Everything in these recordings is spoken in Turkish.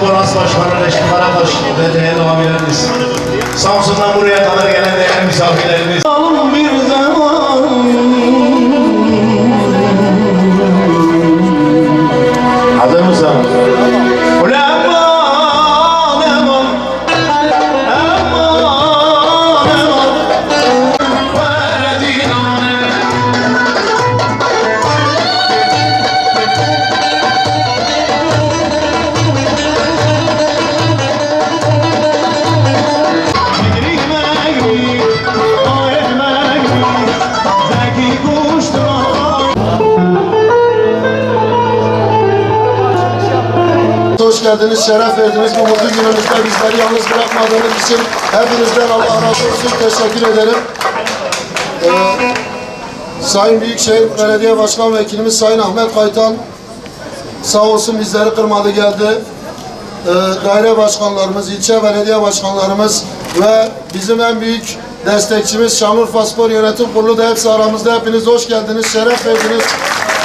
Spor As Başkanı Reşit ve değerli abilerimiz. Samsun'dan buraya kadar gelen değerli misafirlerimiz. Hoş geldiniz, şeref verdiniz. Bu mutlu günümüzde bizleri yalnız bırakmadığınız için hepinizden Allah razı olsun. Teşekkür ederim. Ee, Sayın Büyükşehir Belediye Başkan Vekilimiz Sayın Ahmet Kaytan sağ olsun bizleri kırmadı geldi. Ee, daire başkanlarımız, ilçe belediye başkanlarımız ve bizim en büyük destekçimiz Şanlıurfa Spor Yönetim Kurulu da hepsi aramızda. Hepiniz hoş geldiniz, şeref verdiniz.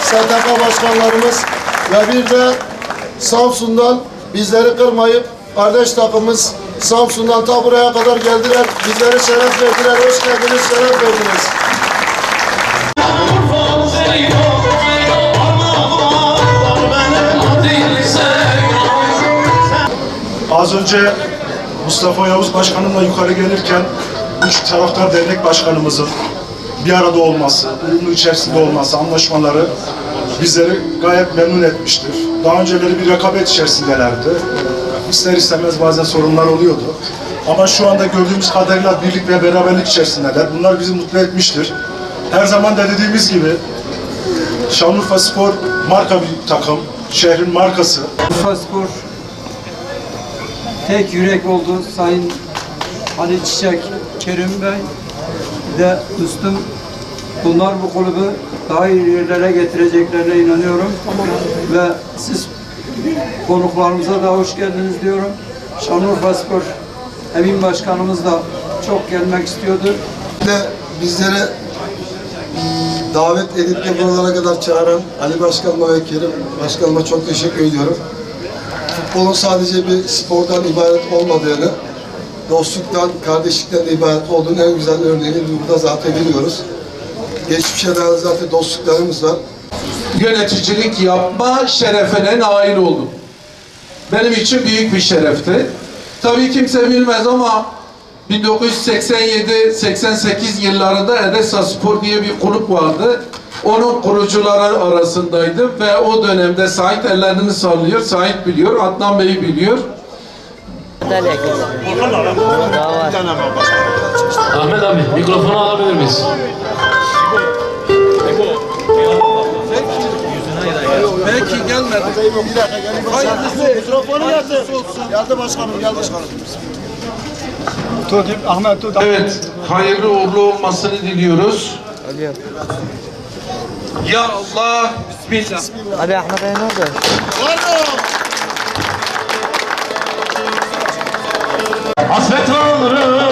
STK başkanlarımız ve bir de Samsun'dan bizleri kırmayıp kardeş takımımız Samsun'dan ta buraya kadar geldiler. Bizlere şeref verdiler. Hoş geldiniz, şeref verdiniz. Az önce Mustafa Yavuz Başkanımla yukarı gelirken üç taraftar dernek başkanımızın bir arada olması, uyumlu içerisinde olması, anlaşmaları bizleri gayet memnun etmiştir. Daha önceleri bir rekabet içerisindelerdi. İster istemez bazen sorunlar oluyordu. Ama şu anda gördüğümüz kadarıyla birlik ve beraberlik içerisindeler. Bunlar bizi mutlu etmiştir. Her zaman da dediğimiz gibi Şanlıurfa Spor marka bir takım, şehrin markası. Urfa Spor tek yürek oldu Sayın Ali Çiçek Kerim Bey bir de Müslüm bunlar bu kulübü daha iyi yerlere getireceklerine inanıyorum ve siz konuklarımıza da hoş geldiniz diyorum. Şanlıurfa Spor Emin Başkanımız da çok gelmek istiyordu. de bizlere davet edip de buralara kadar çağıran Ali Başkanıma ve Kerim Başkanıma çok teşekkür ediyorum. Futbolun sadece bir spordan ibaret olmadığını, dostluktan, kardeşlikten ibaret olduğunu en güzel örneğini burada zaten biliyoruz. Geçmişe dair zaten dostluklarımız var. yöneticilik yapma şerefine nail oldum. Benim için büyük bir şerefti. Tabii kimse bilmez ama 1987-88 yıllarında Edessa Spor diye bir kulüp vardı. Onun kurucuları arasındaydım ve o dönemde Sait ellerini sallıyor. Sait biliyor, Adnan Bey biliyor. Ahmet abi mikrofonu alabilir miyiz? Belki gelmedi. Mikrofonu geldi. Geldi başkanım, geldi başkanım. Evet, hayırlı uğurlu olmasını diliyoruz. Ya Allah, Bismillah. Ali Ahmet Bey nerede? Hasret alırım